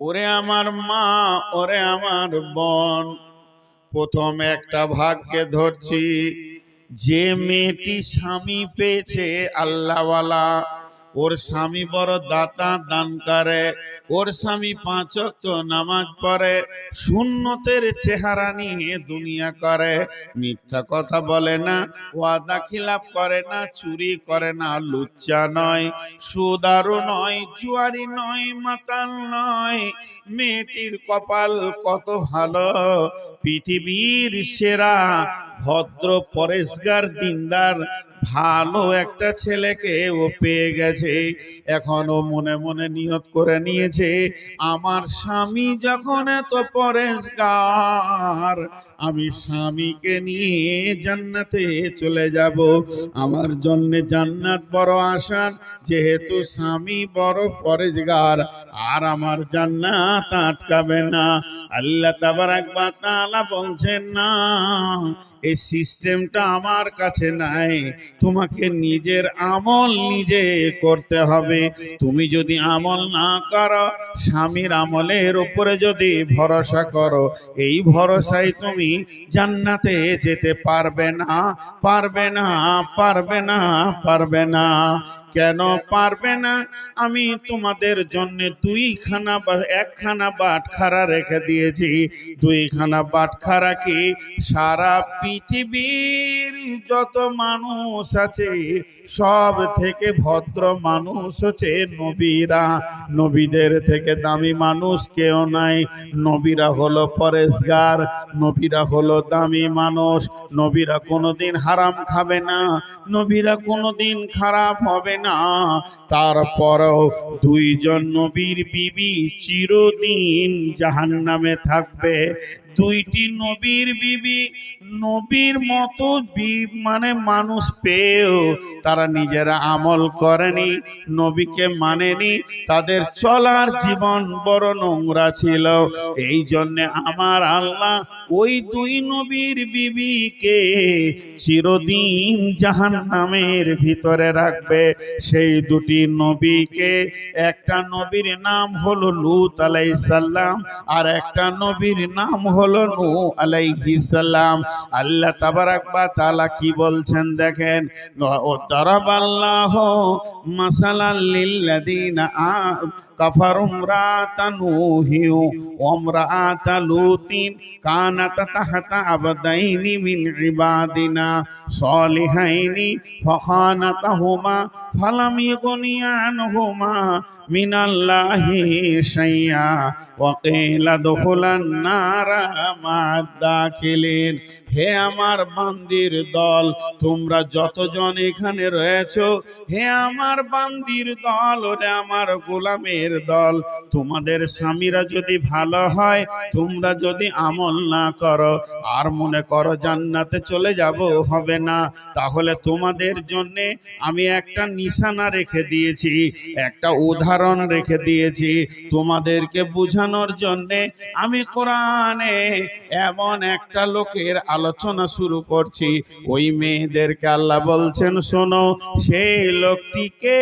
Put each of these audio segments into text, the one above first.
ওরে আমার মা, ওরে আমার বোন, প্রথম একটা ভাগকে ধরছি। যে মেয়েটি স্বামী পেয়েছে, আল্লাহওয়ালা ওর স্বামী বড় দাতা দান করে, ওর স্বামী পাঁচ ওয়াক্ত নামাজ পড়ে শূন্যতের চেহারা নিয়ে দুনিয়া করে। মিথ্যা কথা বলে না, ওয়াদা খিলাপ করে না, চুরি করে না, লুচ্চা নয়, সুদারু নয়, জুয়ারি নয়, মাতাল নয়। মেয়েটির কপাল কত ভালো, পৃথিবীর সেরা, ভদ্র পরেশগার, দিনদার ভালো একটা ছেলেকে ও পেয়ে গেছে। এখনও মনে মনে নিয়ত করে নিয়েছে, আমার স্বামী যখন এত পরেশগার আমি স্বামীকে নিয়ে জান্নাতে চলে যাব। আমার জন্য জান্নাত বড় আসান, যেহেতু স্বামী বড় পরেশগার আর আমার জান্নাত আটকাবে না। আল্লাহ তাবারাক বা তাআলা বলছেন, না, এই সিস্টেমটা আমার কাছে নাই। তোমাকে নিজের আমল নিজে করতে হবে। তুমি যদি আমল না করো, স্বামীর আমলের উপরে যদি ভরসা করো, এই ভরসায় তুমি জান্নাতে যেতে পারবে না পারবে না পারবে না পারবে না। কেন পারবে না? আমি তোমাদের জন্য দুইখানা বা একখানা বাটখারা রেখে দিয়েছি। দুইখানা বাটখারা কি? সারা পৃথিবীর যত মানুষ আছে, সব থেকে ভদ্র মানুষ হচ্ছে নবীরা। নবীদের থেকে দামি মানুষ কেউ নাই। নবীরা হলো পরেশগার, নবীরা হলো দামি মানুষ, নবীরা কোনোদিন হারাম খাবে না, নবীরা কোনোদিন খারাপ হবে না। তারপরও দুইজন নবীর বিবি চিরদিন জাহান নামে থাকবে। দুইটি নবীর বিবি, নবীর মতো মানে মানুষ পেয়েও তারা নিজেরা আমল করেনি, নবীকে মানেনি, তাদের চলার জীবন বড় নোংরা ছিল। এই জন্যে আমার আল্লাহ ওই দুই নবীর বিবিকে চিরদিন জাহান নামের ভিতরে রাখবে। সেই দুটি নবীকে একটা নবীর নাম হলো লুত আলাইসাল্লাম আর একটা নবীর নাম হলো নূ আলাইহিস সালাম। আল্লাহ তাবারাক বা তাআলা কি বলছেন দেখেন? ও দারাবাল্লাহ মাসালাল লিল্লাযিনা আ কাফারু ইমরাতা নূহি ওয়া ইমরাতা লুতিন কানাত তাহতা আবদাইনি মিন ইবাদিনা সালিহাইনি ফাখানাতাহুমা ফালাম ইগনিয়া আনহুমা মিনাল্লাহি শাইয়া। ওয়া কিলা দুখুলান নারা দাখিলিন। হে আমার বান্দির দল, তোমরা যতজন এখানে রয়েছো, হে আমার বান্দির দল, ওরে আমার গোলামের দল, তোমাদের স্বামীরা যদি ভালো হয়, তোমরা যদি আমল না করো, আর মনে করো জান্নাতে চলে যাব, হবে না। তাহলে তোমাদের জন্যে আমি একটা নিশানা রেখে দিয়েছি, একটা উদাহরণ রেখে দিয়েছি। তোমাদেরকে বোঝানোর জন্যে আমি কোরআনে এমন একটা লোকের আলোচনা শুরু করছি। ওই মেয়েদেরকে আল্লাহ বলছেন, শোনো, সেই লোকটিকে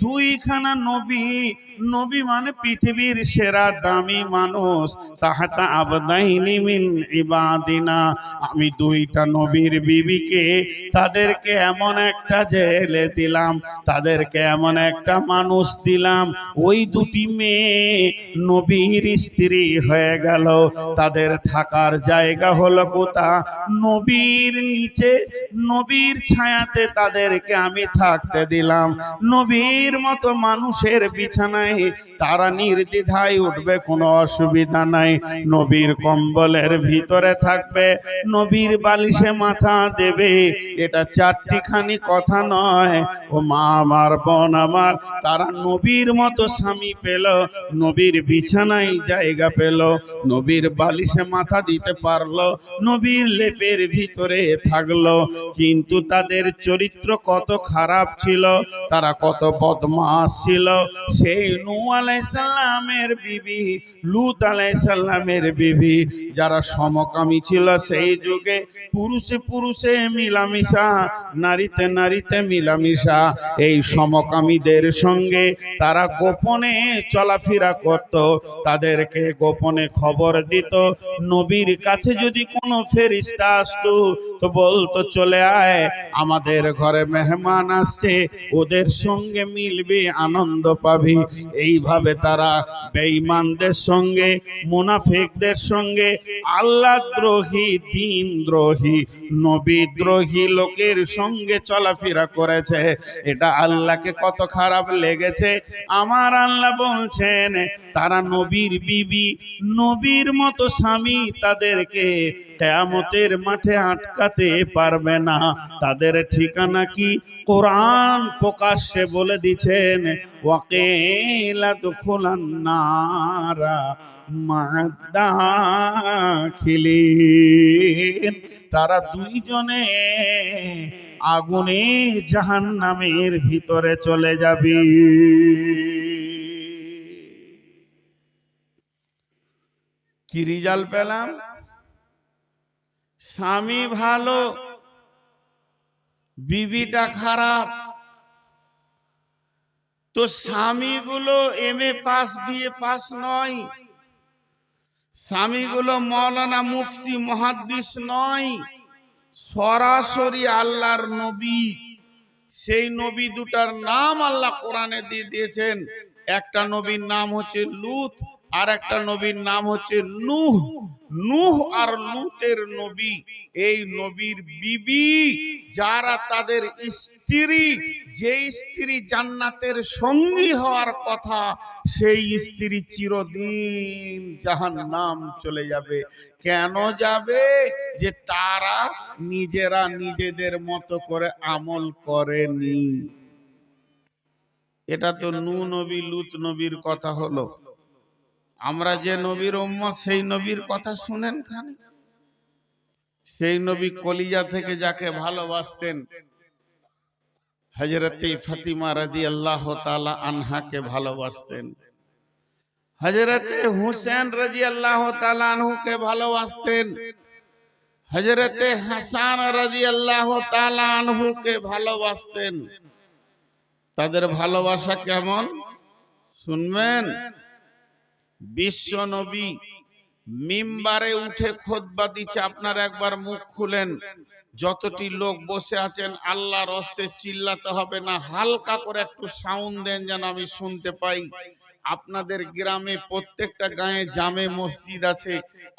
দুইখানা নবী নবী মানে পৃথিবীর সেরা দামি মানুষ। তাহাতা আবদাইনি মিন ইবাদিনা। আমি দুইটা নবীর বিবিকে তাদেরকে এমন একটা জেলে দিলাম, তাদেরকে এমন একটা মানুষ দিলাম। ওই দুটি মেয়ে নবীর স্ত্রী হয়ে গেল। তাদের থাকার জায়গা হলো কোথা নবীর নিচে। নবীর ছায়াতে তাদেরকে আমি থাকতে দিলাম। নবীর মতো মানুষের বিছানায় তারা নির্দ্বিধায় উঠবে, কোনো অসুবিধা নাই। নবীর কম্বলের ভিতরে থাকবে, নবীর বালিশে মাথা দেবে। এটা চারটিখানি কথা নয়। ও মা আমার বোন আমার, তারা নবীর মতো স্বামী পেল, নবীর বিছানায় জায়গা পেল, নবীর বালিশে মাথা দিতে পারল, নবীর লেপের ভিতরে থাকল। কিন্তু তাদের চরিত্র কত খারাপ ছিল, তারা কত বদ বদমাস ছিল, সেই নু আলাইসাল্লামের বিবি, লুত আলাইসাল্লামের বিবি, যারা সমকামী ছিল সেই যুগে পুরুষে পুরুষে মিলামিশা, নারীতে নারীতে মিলামিশা। এই সমকামীদের সঙ্গে তারা গোপনে চলাফেরা করত, তাদেরকে গোপনে খবর দিত। নবীর কাছে যদি কোনো ফেরিস্তা আসতো, তো বলতো, চলে আয়, আমাদের ঘরে মেহমান আসছে, ওদের সঙ্গে মিলবি, আনন্দ পাবি। এইভাবে তারা বেঈমানদের সঙ্গে, মুনাফিকদের সঙ্গে, আল্লাহ দ্রোহী, দিন দ্রোহী, নবী দ্রোহী লোকের সঙ্গে চলাফেরা করেছে। এটা আল্লাহকে কত খারাপ লেগেছে? আমার আল্লাহ বলছেন, তারা নবীর বিবি, নবীর মতো স্বামী তাদেরকে কেয়ামতের মাঠে আটকাতে পারবে না। তাদের ঠিকানা কি? কোরআন প্রকাশ্যে বলে দিচ্ছেন, ওয়াকিলা দুখুলান নারা তারা দুইজনে আগুনে জাহান্নামের ভিতরে চলে যাবে। কি রিজাল্ট পেলাম? স্বামী ভালো বিবিটা খারাপ। তো স্বামীগুলো M A pass, BA pass নয়। স্বামীগুলো মৌলানা মুফতি, মহাদ্দিস নয়। সরাসরি আল্লাহর নবী। সেই নবী দুটার নাম আল্লাহ কোরআনে দিয়ে দিয়েছেন। একটা নবীর নাম হচ্ছে লুত আর একটা নবীর নাম হচ্ছে নুহ। নূহ। আর লুতের নবী। এই নবীর বিবি যারা তাদের স্ত্রী যে স্ত্রী জান্নাতের সঙ্গী হওয়ার কথা সেই স্ত্রী চিরদিন জাহান নাম চলে যাবে। কেন যাবে? যে তারা নিজেরা নিজেদের মতো করে আমল করেনি। এটা তো নু নবী লুত নবীর কথা হলো। আমরা যে নবীর উম্মত, সেই নবীর কথা শুনেন খানি সেই নবী কলিজা থেকে যাকে ভালোবাসতেন হজরতে ফাতিমা রাজি আল্লাহ তালা আনহাকে ভালোবাসতেন। হজরতে হুসেন রাজি আল্লাহ তালা আনহুকে ভালোবাসতেন। হজরতে হাসান রাজি আল্লাহ তালা আনহুকে ভালোবাসতেন। তাদের ভালোবাসা কেমন? শুনবেন? বিশ্ব নবী মিম্বারে উঠে খোদবা দিচ্ছে। আপনার একবার মুখ খুলেন। যতটি লোক বসে আছেন, আল্লাহর অস্তে চিল্লাতে হবে না। হালকা করে একটু সাউন্ড দেন যেন আমি শুনতে পাই। আপনাদের গ্রামে প্রত্যেকটা গায়ে জামে মসজিদ আছে।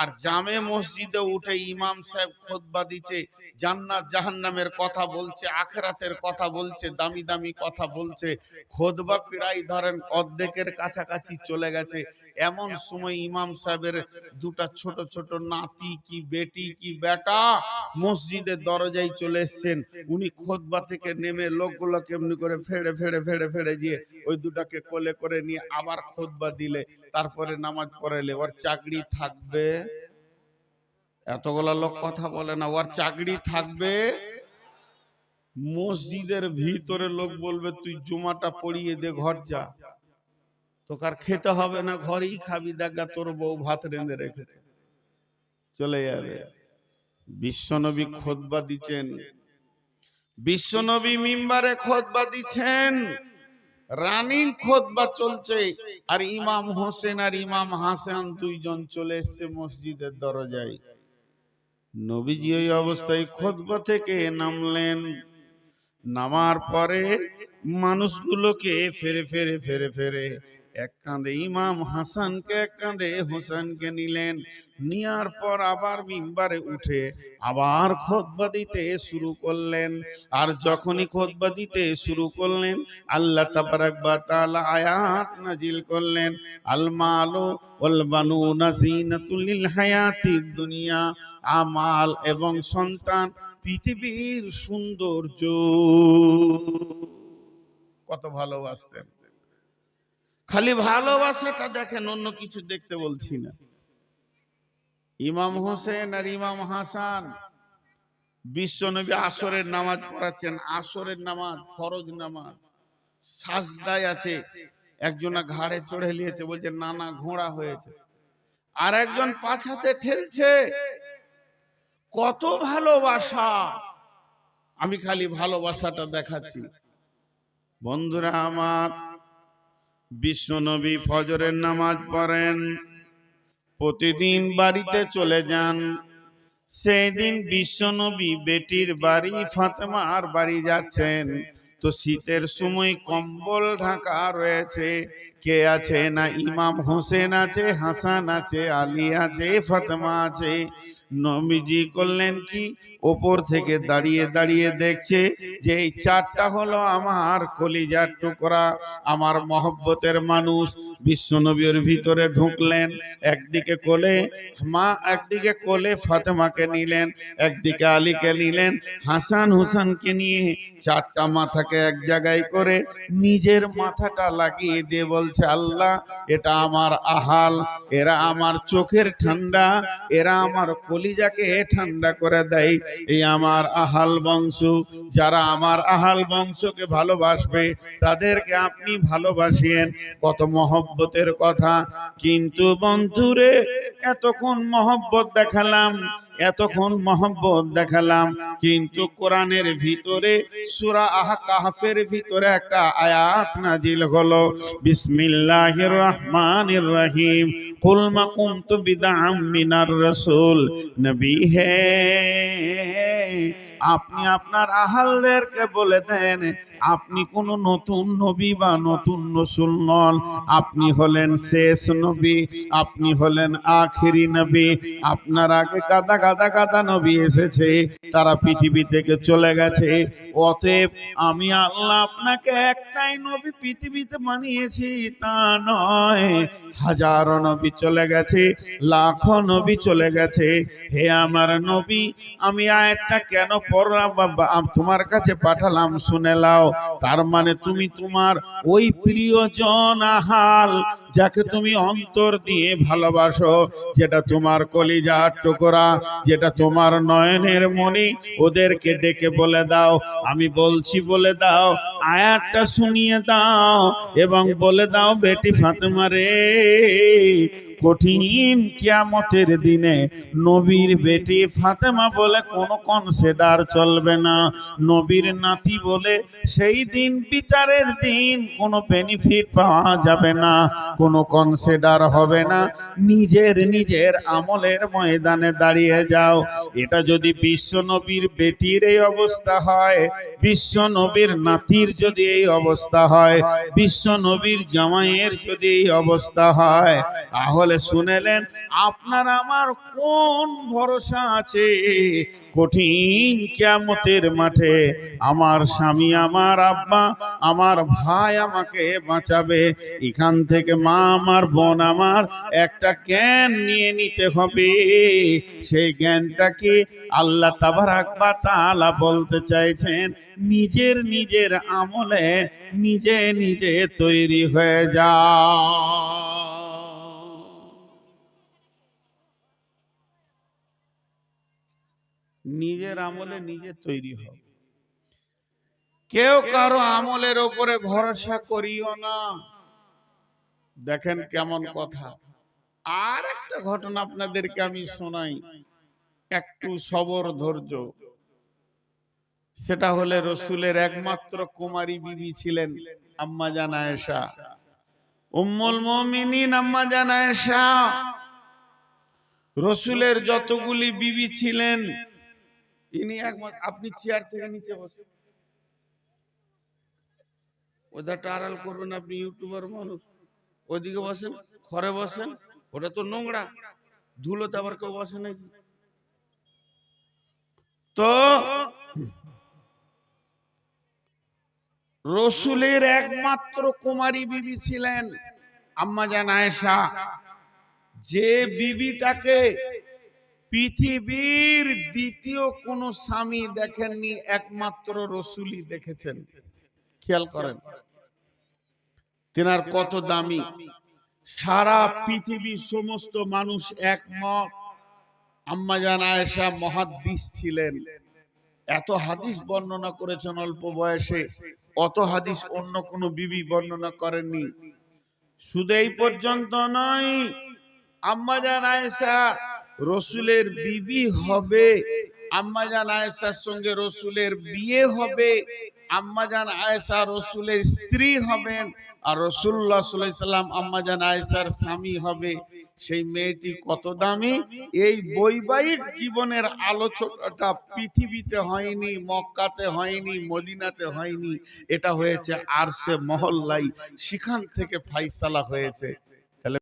আর জামে মসজিদে উঠে ইমাম সাহেব খোদবা দিচ্ছে, জান্নাত জাহান্নামের কথা বলছে, আখরাতের কথা বলছে, দামি দামি কথা বলছে। খোদবা প্রায় ধরেন অর্ধেকের কাছাকাছি চলে গেছে। এমন সময় ইমাম সাহেবের দুটা ছোট ছোট নাতি কি বেটি কি বেটা মসজিদের দরজায় চলে এসছেন। উনি খোদবা থেকে নেমে লোকগুলো কেমনি করে ফেড়ে ফেড়ে ফেড়ে ফেড়ে দিয়ে ওই দুটাকে কোলে করে নিয়ে আবার খোদবা দিলে, তারপরে নামাজ পড়াইলে, ওর চাকরি থাকবে? এতগুলা লোক কথা বলে না, ওর চাকরি থাকবে? মসজিদের ভিতরে লোক বলবে, তুই জুমাটা পড়িয়ে দে, ঘর যা। তোকে আর খেতে হবে না, ঘরেই খাবি, দেখা তোর বউ ভাত রেঁধে রেখেছে। চলে যাবে। বিশ্বনবী খোদবা দিচ্ছেন। বিশ্বনবী মিম্বারে খোদবা দিচ্ছেন। রানিং খোদবা চলছে। আর ইমাম হোসেন আর ইমাম হাসান দুইজন চলে এসছে মসজিদের দরজায়। নবীজি ওই অবস্থায় খোদবা থেকে নামলেন। নামার পরে মানুষগুলোকে ফেরে ফেরে ফেরে ফেরে এক কাঁধে ইমাম হাসানকে এক কাঁধে হোসেনকে নিলেন। নেওয়ার পর আবার মিম্বারে উঠে আবার খোদবা দিতে শুরু করলেন। আর যখনই খোদবা দিতে শুরু করলেন, আল্লাহ তাবারাক বা তাআলা আয়াত নাজিল করলেন। আল মালু ওয়াল বানুনা জিনাতুল দুনিয়া, আমাল এবং সন্তান, পৃথিবীর সৌন্দর্য। কত ভালোবাসতেন। খালি ভালোবাসাটা দেখেন, অন্য কিছু দেখতে বলছি না। ইমাম হোসেন আর ইমাম হাসান বিশ্বনবী আসরের নামাজ পড়াচ্ছেন, আসরের নামাজ, ফরজ নামাজ, সাজদায় আছে। একজনা ঘাড়ে চড়ে নিয়েছে, বলছে, নানা ঘোড়া হয়েছে। আর একজন পাছাতে ঠেলছে। কত ভালোবাসা! আমি খালি ভালোবাসাটা দেখাচ্ছি। বন্ধুরা আমার বিশ্বনবী ফজরের নামাজ পড়েন। প্রতিদিন বাড়িতে চলে যান। সেই দিন বিশ্বনবী বেটির বাড়ি ফাতেমার বাড়ি যাচ্ছেন। তো শীতের সময় কম্বল ঢাকা রয়েছে। কে আছে না? ইমাম হোসেন আছে, হাসান আছে, আলী আছে, ফাতেমা আছে। নবীজি করলেন কি? ওপর থেকে দাঁড়িয়ে দাঁড়িয়ে দেখছে যে এই চারটা হলো আমার কলিজার টুকরা। আমার মহব্বতের মানুষ বিশ্বনবীর ভিতরে ঢুকলেন, একদিকে কোলে মা, একদিকে কোলে ফাতেমাকে নিলেন, একদিকে আলীকে নিলেন, হাসান হুসানকে নিয়ে চারটা মাথাকে এক জায়গায় করে নিজের মাথাটা লাগিয়ে দিয়ে বলছে, আল্লাহ, এটা আমার আহাল, এরা আমার চোখের ঠান্ডা, এরা আমার কলিজাকে ঠান্ডা করে দেয়। এই আমার আহাল বংশ, যারা আমার আহাল বংশকে ভালোবাসবে, তাদেরকে আপনি ভালোবাসিয়েন কত মহব্বতের কথা। কিন্তু বন্ধুরে, এতক্ষণ মহব্বত দেখালাম। এতক্ষণ মহব্বত দেখালাম, কিন্তু কোরআনের ভিতরে সুরা আহ কাহফের ভিতরে একটা আয়াত নাজিল হলো, বিসমিল্লাহির রহমানির রহিম, কুল মা কুনতু বিদআম মিনার রাসূল, নবী হে, আপনি আপনার আহালদেরকে বলে দেন আপনি কোন নতুন নবী বা নতুন রসুল নন। আপনি হলেন শেষ নবী, আপনি হলেন আখেরি নবী। আপনার আগে গাদা গাদা গাদা নবী এসেছে, তারা পৃথিবী থেকে চলে গেছে। অতএব আমি আল্লাহ আপনাকে একটাই নবী পৃথিবীতে বানিয়েছি, তা নয়। হাজারো নবী চলে গেছে, লাখো নবী চলে গেছে। হে আমার নবী, আমি আয়াতটা কেন পড়লাম বা তোমার কাছে পাঠালাম শুনে লাও। তার মানে তুমি তোমার ওই প্রিয়জন আহাল যাকে তুমি অন্তর দিয়ে ভালোবাসো, যেটা তোমার কলিজার টুকরা, যেটা তোমার নয়নের মণি, ওদেরকে ডেকে বলে দাও। আমি বলছি বলে দাও, আয়াতটা শুনিয়ে দাও এবং বলে দাও, বেটি ফাতেমা রে কঠিন কিয়ামতের দিনে নবীর বেটি ফাতেমা বলে কোনো কনসিডার চলবে না। নবীর নাতি বলে সেই দিন বিচারের দিন কোনো বেনিফিট পাওয়া যাবে না, কোনো কনসিডার হবে না। নিজের নিজের আমলের ময়দানে দাঁড়িয়ে যাও। এটা যদি বিশ্ব নবীর বেটির এই অবস্থা হয়, বিশ্ব নবীর নাতির যদি এই অবস্থা হয়, বিশ্ব নবীর জামাইয়ের যদি এই অবস্থা হয়, তাহলে শুনেলেন, আপনার আমার কোন ভরসা আছে? কঠিন কিয়ামতের মাঠে আমার স্বামী, আমার আব্বা, আমার ভাই আমাকে বাঁচাবে। এখান থেকে মা আমার, বোন আমার, একটা জ্ঞান নিয়ে নিতে হবে। সেই জ্ঞানটা কি আল্লাহ তাবারাক বা তাআলা বলতে চাইছেন, নিজের নিজের আমলে নিজে নিজে তৈরি হয়ে যাও নিজের আমলে নিজে তৈরি হও। কেউ কারও আমলের ওপরে ভরসা করিও না। দেখেন কেমন কথা। আর একটা ঘটনা আপনাদেরকে আমি শোনাই। একটু সবর ধৈর্য। সেটা হলে রসুলের একমাত্র কুমারী বিবি ছিলেন আম্মা জান আয়েশা। উম্মুল মুমিনিন আম্মা জান আয়েশা। রসুলের যতগুলি বিবি ছিলেন ইনি একমাত্র, আপনি চেয়ার থেকে নিচে বসে। ওদাটা আড়াল করবেন আপনি ইউটিউবার মানুষ। ওইদিকে বসেন, ঘরে বসেন, ওটা তো নোংরা। ধুলোতে আবার কেউ বসে নাকি? তো রসুলের একমাত্র কুমারী বিবি ছিলেন আম্মা জান আয়েশা। যে বিবিটাকে পৃথিবীর দ্বিতীয় কোন স্বামী দেখেননি, একমাত্র রসুলি দেখেছেন। খেয়াল করেন। তেনার কত দামি। সারা পৃথিবীর সমস্ত মানুষ একমত। আম্মাজান আয়েশা মহাদ্দিস ছিলেন। এত হাদিস বর্ণনা করেছেন অল্প বয়সে। অত হাদিস অন্য কোনো বিবি বর্ণনা করেননি। শুধু এই পর্যন্ত নয়, আম্মাজান আয়েশা রসুলের বিবি হবে আম্মাজান আয়েশার সঙ্গে রসুলের বিয়ে হবে আম্মাজান আয়েশা রসুলের স্ত্রী হবেন, আর রসুল্লাহ সাল্লাম আম্মাজান আয়েশার স্বামী হবে। সেই মেয়েটি কত দামি? এই বৈবাহিক জীবনের আলোচনাটা পৃথিবীতে হয়নি, মক্কাতে হয়নি, মদিনাতে হয়নি। এটা হয়েছে আর সে মহল্লাই সেখান থেকে ফাইসালা হয়েছে।